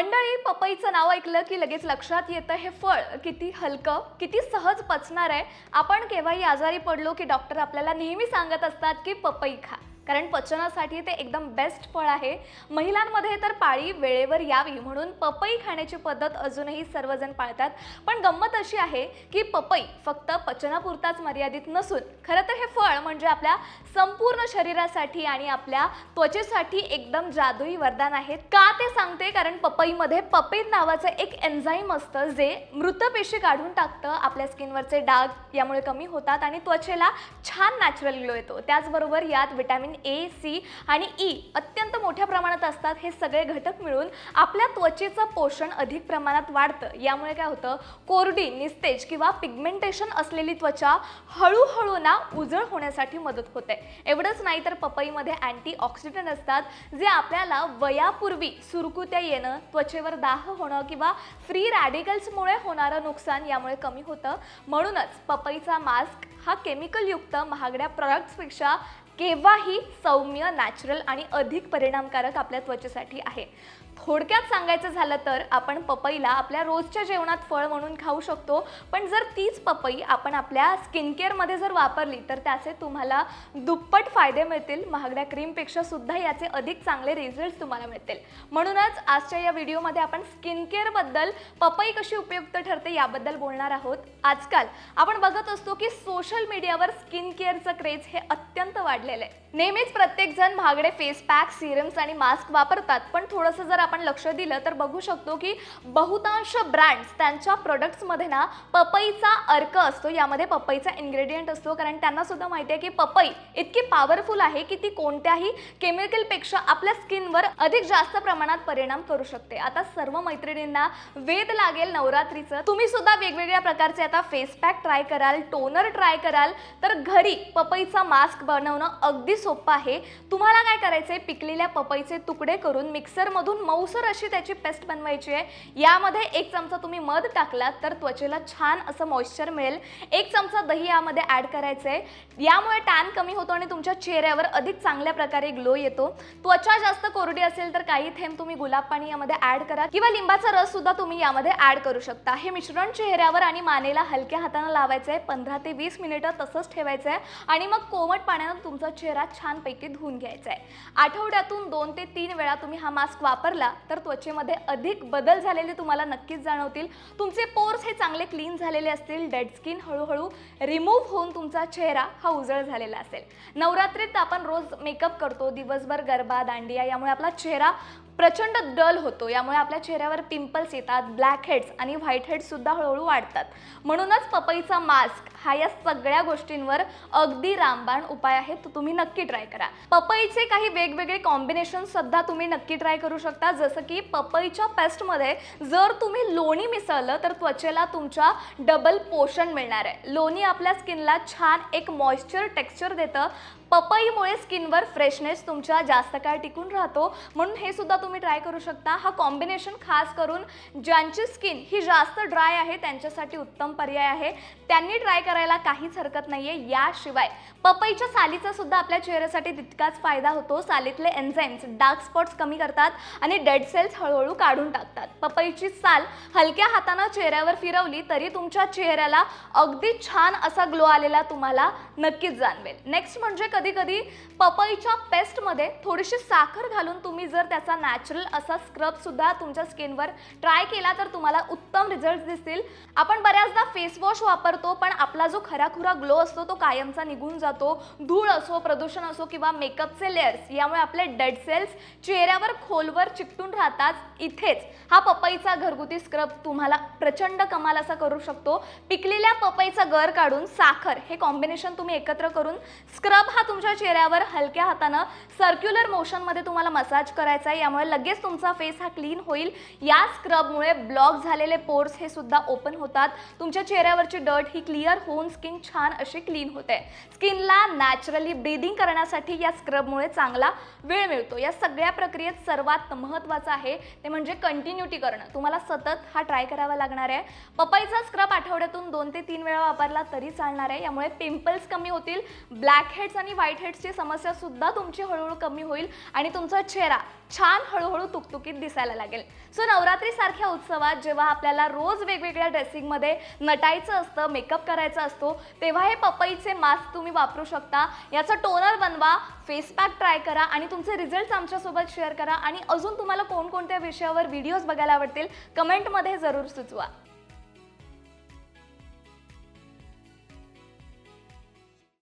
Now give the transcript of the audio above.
मंडळी पपईचं नाव ऐकलं की लगेच लक्षात येतं हे फळ किती हलकं किती सहज पचणार आहे. आपण केव्हाही आजारी पडलो की डॉक्टर आपल्याला नेहमी सांगत असतात की पपई खा. कारण पचनासाठी ते एकदम बेस्ट फळ आहे. महिलांमध्ये तर पाळी वेळेवर यावी म्हणून पपई खाण्याची पद्धत अजूनही सर्वजण पाळतात. पण गंमत अशी आहे की पपई फक्त पचनापुरताच मर्यादित नसून खरं तर हे फळ म्हणजे आपल्या संपूर्ण शरीरासाठी आणि आपल्या त्वचेसाठी एकदम जादुई वरदान आहे. का ते सांगते? कारण पपईमध्ये पपईत नावाचं एक एन्झाईम असतं जे मृत पेशी काढून टाकतं. आपल्या स्किनवरचे डाग यामुळे कमी होतात आणि त्वचेला छान नॅचरल ग्लो येतो. त्याचबरोबर यात विटॅमिन ए सी आणि ई अत्यंत मोठ्या प्रमाणात असतात. हे सगळे घटक मिळून आपल्या त्वचेचं पोषण अधिक प्रमाणात वाढतं. यामुळे काय होतं? कोरडी निस्तेज किंवा पिगमेंटेशन असलेली त्वचा हळूहळू ना उजळ होण्यासाठी मदत होते. एवढंच नाही तर पपईमध्ये अँटी ऑक्सिडंट असतात जे आपल्याला वयापूर्वी सुरकुत्या येणं त्वचेवर दाह होणं किंवा फ्री रॅडिकल्समुळे होणारं नुकसान यामुळे कमी होतं. म्हणूनच पपईचा मास्क हा केमिकलयुक्त महागड्या प्रॉडक्ट्सपेक्षा केव्हाही सौम्य नॅचरल आणि अधिक परिणामकारक आपल्या त्वचेसाठी आहे. थोडक्यात सांगायचं झालं तर आपण पपईला आपल्या रोजच्या जेवणात फळ म्हणून खाऊ शकतो. पण जर तीच पपई आपण आपल्या स्किन केअरमध्ये जर वापरली तर त्याचे तुम्हाला दुप्पट फायदे मिळतील. महागड्या क्रीमपेक्षा सुद्धा याचे अधिक चांगले रिझल्ट तुम्हाला मिळतील. म्हणूनच आजच्या या व्हिडिओमध्ये आपण स्किन केअरबद्दल पपई कशी उपयुक्त ठरते याबद्दल बोलणार आहोत. आजकाल आपण बघत असतो की सोशल मीडियावर स्किन केअरचं क्रेज हे अत्यंत वाढलेलं आहे. नेहमीच प्रत्येकजण महागडे फेस पॅक सिरम्स आणि मास्क वापरतात पण थोडंसं जर आपण लक्ष दिलं तर बघू शकतो की बहुतांश ब्रँड्स त्यांच्या प्रोडक्ट्समध्ये ना पपईचा अर्क असतो. यामध्ये पपईचा इन्ग्रेडियंट असतो. कारण त्यांना सुद्धा माहिती आहे की पपई इतकी पॉवरफुल आहे की ती कोणत्याही केमिकलपेक्षा आपल्या स्किनवर अधिक जास्त प्रमाणात परिणाम करू शकते. आता सर्व मैत्रिणींना वेद लागेल नवरात्रीचं. तुम्ही सुद्धा वेगवेगळ्या प्रकारचे आता फेस पॅक ट्राय कराल टोनर ट्राय कराल. तर घरी पपईचा मास्क बनवणं अगदी सोपं आहे. तुम्हाला काय करायचंय? पिकलेल्या पपईचे तुकडे करून मिक्सरमधून मऊ मऊसर अशी त्याची पेस्ट बनवायची आहे. यामध्ये एक चमचा तुम्ही मध टाकलात तर त्वचेला छान असं मॉइश्चर मिळेल. एक चमचा दही यामध्ये ॲड करायचं आहे यामुळे टॅन कमी होतो आणि तुमच्या चेहऱ्यावर अधिक चांगल्या प्रकारे ग्लो येतो. त्वचा जास्त कोरडी असेल तर काही थेंब तुम्ही गुलाब पाणी यामध्ये ॲड करा किंवा लिंबाचा रस सुद्धा तुम्ही यामध्ये ॲड करू शकता. हे मिश्रण चेहऱ्यावर आणि मानेला हलक्या हाताने लावायचं आहे पंधरा ते वीस मिनिटं तसंच ठेवायचं आहे आणि मग कोमट पाण्यानं तुमचा चेहरा छानपैकी धुवून घ्यायचा आहे आठवड्यातून दोन ते तीन वेळा तुम्ही हा मास्क वापरला तर त्वचेमध्ये अधिक बदल झालेले तुम्हाला नक्कीच जाणवतील. तुमचे पोर्स हे चांगले क्लीन झालेले असतील डेड स्किन हळूहळू रिमूव्ह होऊन तुमचा चेहरा हा उजळ झालेला असेल. नवरात्रीत आपण रोज मेकअप करतो दिवसभर गरबा दांडिया यामुळे आपला चेहरा प्रचंड डल होतो. यामुळे आपल्या चेहऱ्यावर पिंपल्स येतात ब्लॅक हेड्स आणि व्हाईट हेड्स सुद्धा हळूहळू वाढतात. म्हणूनच पपईचा मास्क हा या सगळ्या गोष्टींवर अगदी रामबाण उपाय आहे. तो तुम्ही नक्की ट्राय करा. पपईचे काही वेगवेगळे कॉम्बिनेशन सुद्धा तुम्ही नक्की ट्राय करू शकता. जसं की पपईच्या पेस्टमध्ये जर तुम्ही लोणी मिसळलं तर त्वचेला तुमच्या डबल पोषण मिळणार आहे. लोणी आपल्या स्किनला छान एक मॉइश्चर टेक्स्चर देतं. पपईमुळे स्किनवर फ्रेशनेस तुमच्या जास्त काळ टिकून राहतो. म्हणून हे सुद्धा तुम्ही ट्राय करू शकता. हा कॉम्बिनेशन खास करून ज्यांची स्किन ही जास्त ड्राय आहे त्यांच्यासाठी उत्तम पर्याय आहे. त्यांनी ट्राय करायला काहीच हरकत नाही आहे याशिवाय पपईच्या सालीचा सुद्धा आपल्या चेहऱ्यासाठी तितकाच फायदा होतो. सालीतले एन्झाईम्स डार्क स्पॉट्स कमी करतात आणि डेड सेल्स हळूहळू काढून टाकतात. पपईची साल हलक्या हातानं चेहऱ्यावर फिरवली तरी तुमच्या चेहऱ्याला अगदी छान असा ग्लो आलेला तुम्हाला नक्कीच जाणवेल. नेक्स्ट म्हणजे कधी कधी पपईच्या पेस्टमध्ये थोडीशी साखर घालून तुम्ही जर त्याचा नॅचरल असा स्क्रब सुद्धा तुमच्या स्किनवर ट्राय केला तर तुम्हाला उत्तम रिझल्ट दिसतील. आपण बऱ्याचदा फेसवॉश वापरतो पण आपला जो खराखुरा ग्लो असतो तो कायमचा निघून जातो. धूळ असो प्रदूषण असो किंवा मेकअपचे लेअर्स यामुळे आपले डेड सेल्स चेहऱ्यावर खोलवर चिकटून राहतात इथेच. हा पपईचा घरगुती स्क्रब तुम्हाला प्रचंड कमाल असा करू शकतो. पिकलेल्या पपईचा गर काढून साखर हे कॉम्बिनेशन तुम्ही एकत्र करून स्क्रब हा तुमच्या चेहऱ्यावर हलक्या हातानं सर्क्युलर मोशनमध्ये तुम्हाला मसाज करायचा आहे. यामुळे लगेच तुमचा फेस हा क्लीन होईल. या स्क्रबमुळे ब्लॉक झालेले पोर्स हे सुद्धा ओपन होतात. तुमच्या चेहऱ्यावरची डर्ट ही क्लिअर होऊन स्किन छान अशी क्लीन होते. स्किनला नॅचरली ब्रीदिंग करण्यासाठी या स्क्रबमुळे चांगला वेळ मिळतो. या सगळ्या प्रक्रियेत सर्वात महत्त्वाचं आहे ते म्हणजे कंटिन्युटी करणं. तुम्हाला सतत हा ट्राय करावा लागणार आहे. पपईचा स्क्रब आठवड्यातून दोन ते तीन वेळा वापरला तरी चालणार आहे. यामुळे पिंपल्स कमी होतील. ब्लॅक हेड्स आणि व्हाईट हेड्सची समस्या सुद्धा तुमची हळूहळू कमी होईल आणि तुमचा चेहरा छान हळूहळू तुकतुकीत दिसायला लागेल. सो नवरात्रीसारख्या उत्सवात जेव्हा आपल्याला रोज वेगवेगळ्या ड्रेसिंगमध्ये नटायचं असतं मेकअप करायचा असतो तेव्हा हे पपईचे मास्क तुम्ही वापरू शकता. याचं टोनर बनवा फेस पॅक ट्राय करा आणि तुमचे रिझल्ट आमच्यासोबत शेअर करा. आणि अजून तुम्हाला कोणकोणत्या विषयावर व्हिडिओज बघायला आवडतील कमेंटमध्ये जरूर सुचवा.